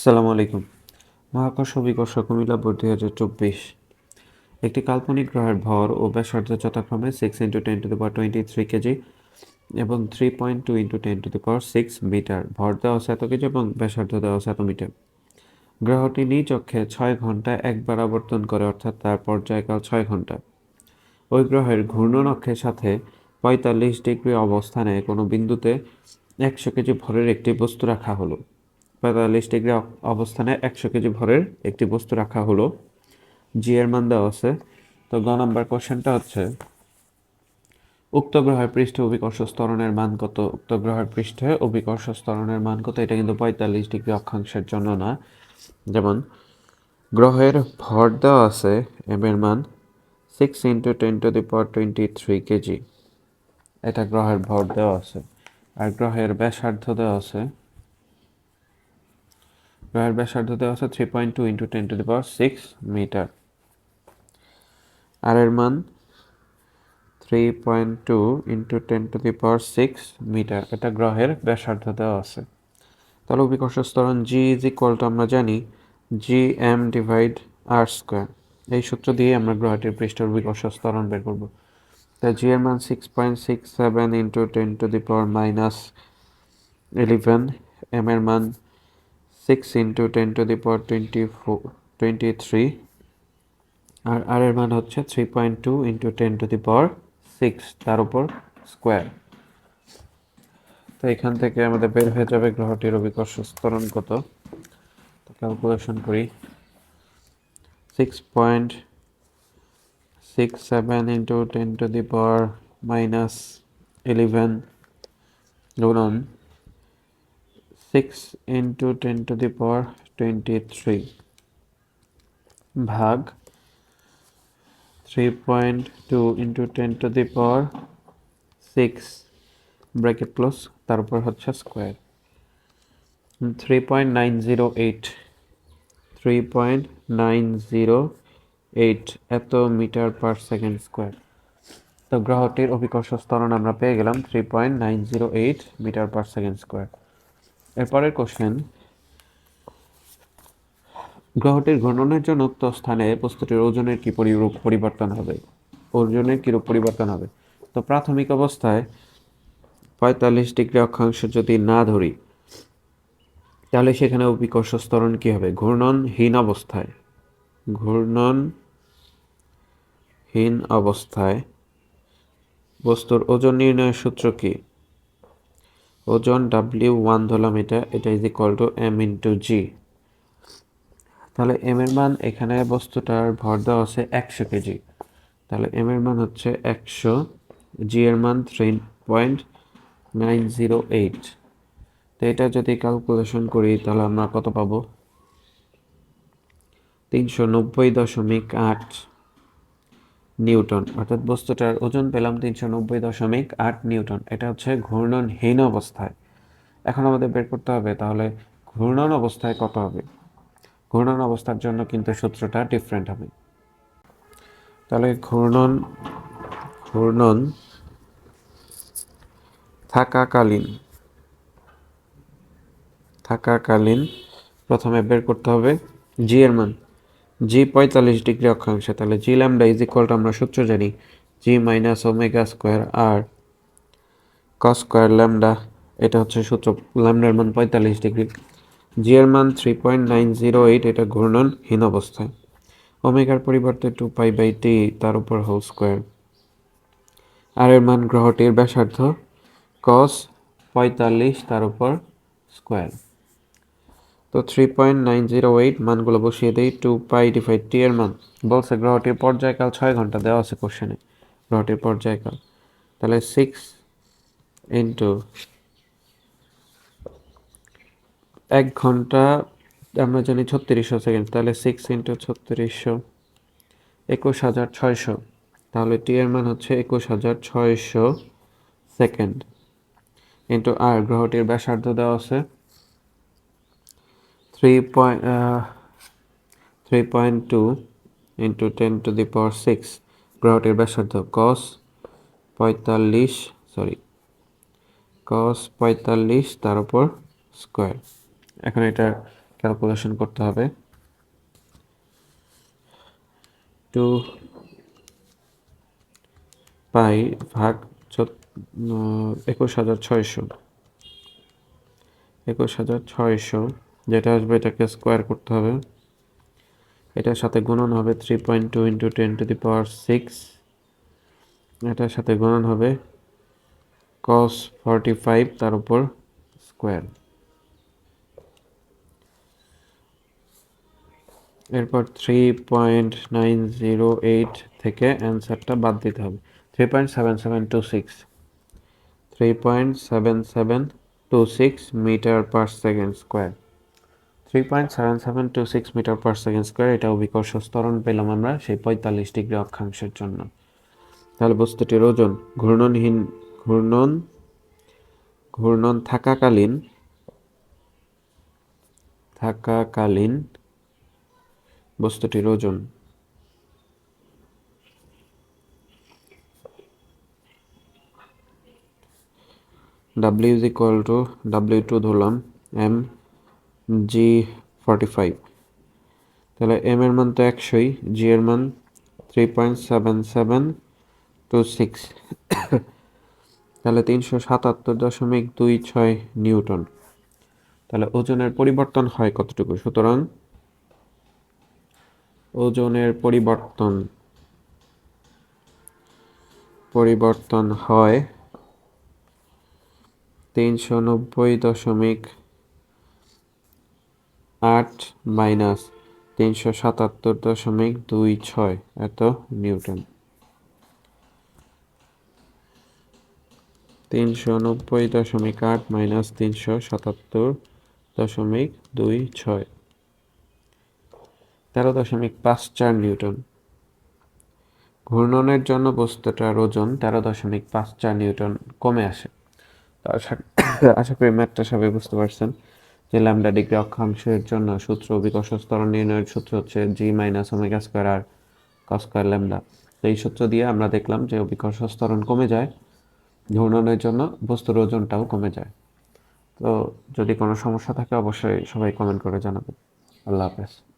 আসসালামু আলাইকুম। মহাকর্ষ বিকর্ষ কুমিল্লা বোর্ড দুই হাজার চব্বিশ। একটি কাল্পনিক গ্রহের ভর ও ব্যাসার্ধ যথাক্রমে six into ten to the power twenty three KG এবং three point two into ten to the power six metre ভর দেওয়া এত কেজি এবং ব্যাসার্ধ দেওয়া এত মিটার গ্রহটি নিজ অক্ষে ছয় ঘণ্টা একবার আবর্তন করে, অর্থাৎ তার পর্যায়কাল ছয় ঘণ্টা। ওই গ্রহের ঘূর্ণন অক্ষের সাথে পঁয়তাল্লিশ ডিগ্রি অবস্থানে কোনো বিন্দুতে একশো কেজি ভরের একটি বস্তু রাখা হলো। পঁয়তাল্লিশ ডিগ্রি অবস্থানে একশো কেজি ভরের একটি বস্তু রাখা হলো। জি এর মান দেওয়া আছে। তো গ নাম্বার কোশ্চেনটা হচ্ছে, উক্ত গ্রহের পৃষ্ঠে অভিকর্ষ স্তরণের মান কত? উক্ত গ্রহের পৃষ্ঠে অভিকর্ষ স্তরণের মান কত? এটা কিন্তু পঁয়তাল্লিশ ডিগ্রি অক্ষাংশের জন্য না। যেমন, গ্রহের ভর দেওয়া আছে এম এর মান six into ten to the power twenty three KG. এটা গ্রহের ভর দেওয়া আছে। আর গ্রহের ব্যাসার্ধ দেওয়া আছে গ্রহের ব্যাসার্ধ দেওয়া আছে three point two into ten to the power six metre আর এর মান three point two into ten to the power six metre এটা গ্রহের ব্যাসার্ধ দেওয়া আছে। তাহলে অভিকর্ষ স্তরণ জি ইজ ইকুয়াল টু আমরা জানি G M divide R square এই সূত্র দিয়ে আমরা গ্রহটির পৃষ্ঠের অভিকর্ষ স্তরণ বের করব। তাই জি এর মান six point six seven into ten to the power minus eleven M এর মান six into ten to the power twenty four twenty three R R এর মান হচ্ছে three point two into ten to the power six তার উপর square তো এখান থেকে আমাদের বের হয়ে যাবে গ্রহটির অভিকর্ষ স্তরণ কত? তো ক্যালকুলেশন করি। Six point six seven into ten to the power minus eleven গুণন six into ten to the power twenty three ভাগ three point two into ten to the power six bracket plus তারপর হচ্ছে square three point nine zero eight three point nine zero eight এত metre per second square তো গ্রহটির অভিকর্ষ স্তরণ আমরা পেয়ে গেলাম three point nine zero eight metre per second square এরপরের কোশ্চেন গ্রহটির ঘূর্ণনের জন্য উক্ত স্থানে বস্তুটির ওজনের কি পরিরূপ পরিবর্তন হবে? ওজনের কিরূপ পরিবর্তন হবে? তো প্রাথমিক অবস্থায় পঁয়তাল্লিশ ডিগ্রি অক্ষাংশ যদি না ধরি, তাহলে সেখানে অভিকর্ষ স্তরণ কি হবে? ঘূর্ণনহীন অবস্থায়। ঘূর্ণনহীন অবস্থায় বস্তুর ওজন নির্ণয়ের সূত্র কি? ওজন ডাব্লিউ ওয়ান ধরলাম এটা এটা is equal to M into G তাহলে এম এর মান এখানে বস্তুটার ভর দেওয়া আছে একশো কেজি। তাহলে এম এর মান হচ্ছে একশো জি এর মান three point nine zero eight তো এটা যদি ক্যালকুলেশন করি, তাহলে আমরা কত পাবো? তিনশো নব্বই দশমিক আট। নিউটন, অর্থাৎ বস্তুটার ওজন পেলাম তিনশো নব্বই দশমিক আট নিউটন। এটা হচ্ছে ঘূর্ণনহীন অবস্থায়। এখন আমাদের বের করতে হবে, তাহলে ঘূর্ণন অবস্থায় কত হবে? ঘূর্ণন অবস্থার জন্য কিন্তু সূত্রটা ডিফারেন্ট হবে। তাহলে ঘূর্ণন ঘূর্ণন থাকাকালীন থাকাকালীন প্রথমে বের করতে হবে জি এর মান। জি পঁয়তাল্লিশ ডিগ্রি অক্ষাংশে, তাহলে G lambda is equal to আমরা সূত্র জানি G minus omega square R cos square lambda এটা হচ্ছে সূত্র ল্যামডার মান পঁয়তাল্লিশ ডিগ্রি। জি এর মান three point nine zero eight এটা ঘূর্ণনহীন অবস্থায়। ওমেগার পরিবর্তে টু পাই বাই টি তার উপর হোল স্কোয়ার আর এর মান গ্রহটির ব্যাসার্ধ কস পঁয়তাল্লিশ, তার উপর স্কোয়ার তো three point nine zero eight মানগুলো বসিয়ে দিই টু পাই ডিভাইড টি এর মান। বলছে গ্রহটির পর্যায়কাল ছয় ঘণ্টা, দেওয়া আছে কোশ্চেনে গ্রহটির পর্যায়কাল। তাহলে সিক্স ইন্টু এক ঘণ্টা, আমরা জানি ছত্রিশশো সেকেন্ড, তাহলে সিক্স ইন্টু ছত্রিশশো, একুশ হাজার ছয়শো। তাহলে টি এর মান হচ্ছে একুশ হাজার ছয়শো সেকেন্ড। ইন্টু আর গ্রহটির ব্যাসার্ধ দেওয়া আছে three point three point two into ten to the power six গ্রহটির ব্যাসার্ধ কস পঁয়তাল্লিশ সরি কস পঁয়তাল্লিশ তার উপর স্কোয়ার এখন এটা ক্যালকুলেশন করতে হবে। টু পাই ভাগ একুশ হাজার ছয়শো। একুশ হাজার ছয়শো যেটা আসবে এটাকে স্কোয়ার করতে হবে। এটার সাথে গুণন হবে three point two into ten to the power six এটার সাথে গুণন হবে কস ফর্টি ফাইভ তার উপর স্কোয়ার এরপর three point nine zero eight থেকে অ্যান্সারটা বাদ দিতে হবে। Three point seven seven two six three point seven seven two six metre per second square three point seven seven two six metre per second square এটা অভিকর্ষ স্তরণ পেলাম আমরা সেই পঁয়তাল্লিশ ডিগ্রি অক্ষাংশের জন্য। তাহলে বস্তুটির ওজন, ঘূর্ণনহীন, ঘূর্ণন ঘূর্ণন থাকাকালীন থাকাকালীন বস্তুটির ওজন। W is equal to W two ধরলাম এম জি ফর্টি ফাইভ তাহলে এম এর মান তো একশোই জি এর মান three point seven seven two six তাহলে তিনশো সাতাত্তর দশমিক দুই ছয় নিউটন। তাহলে ওজনের পরিবর্তন হয় কতটুকু? সুতরাং ওজনের পরিবর্তন পরিবর্তন হয় তিনশো নব্বই দশমিক আট মাইনাস তিনশো সাতাত্তর দশমিক দুই ছয়, এত নিউটন। তিনশো নব্বই দশমিক আট মাইনাস তিনশো সাতাত্তর দশমিক দুই ছয়। তেরো দশমিক পাঁচ চার নিউটন। ঘূর্ণনের জন্য বস্তুটার ওজন তেরো দশমিক পাঁচ চার নিউটন কমে আসে। আশা আশা করি ম্যাথটা সবাই বুঝতে পারছেন। যে ল্যামডা ডিগ্রি অক্ষাংশের জন্য সূত্র অভিকর্ষ স্তরণ নির্ণয়ের সূত্র হচ্ছে G minus omega square R cos square lambda. তো এই সূত্র দিয়ে আমরা দেখলাম যে অভিকর্ষ স্তরণ কমে যায়, ঘূর্ণনের জন্য বস্তুর ওজনটাও কমে যায়। তো যদি কোনো সমস্যা থাকে অবশ্যই সবাই কমেন্ট করে জানাবেন। আল্লাহ হাফেজ।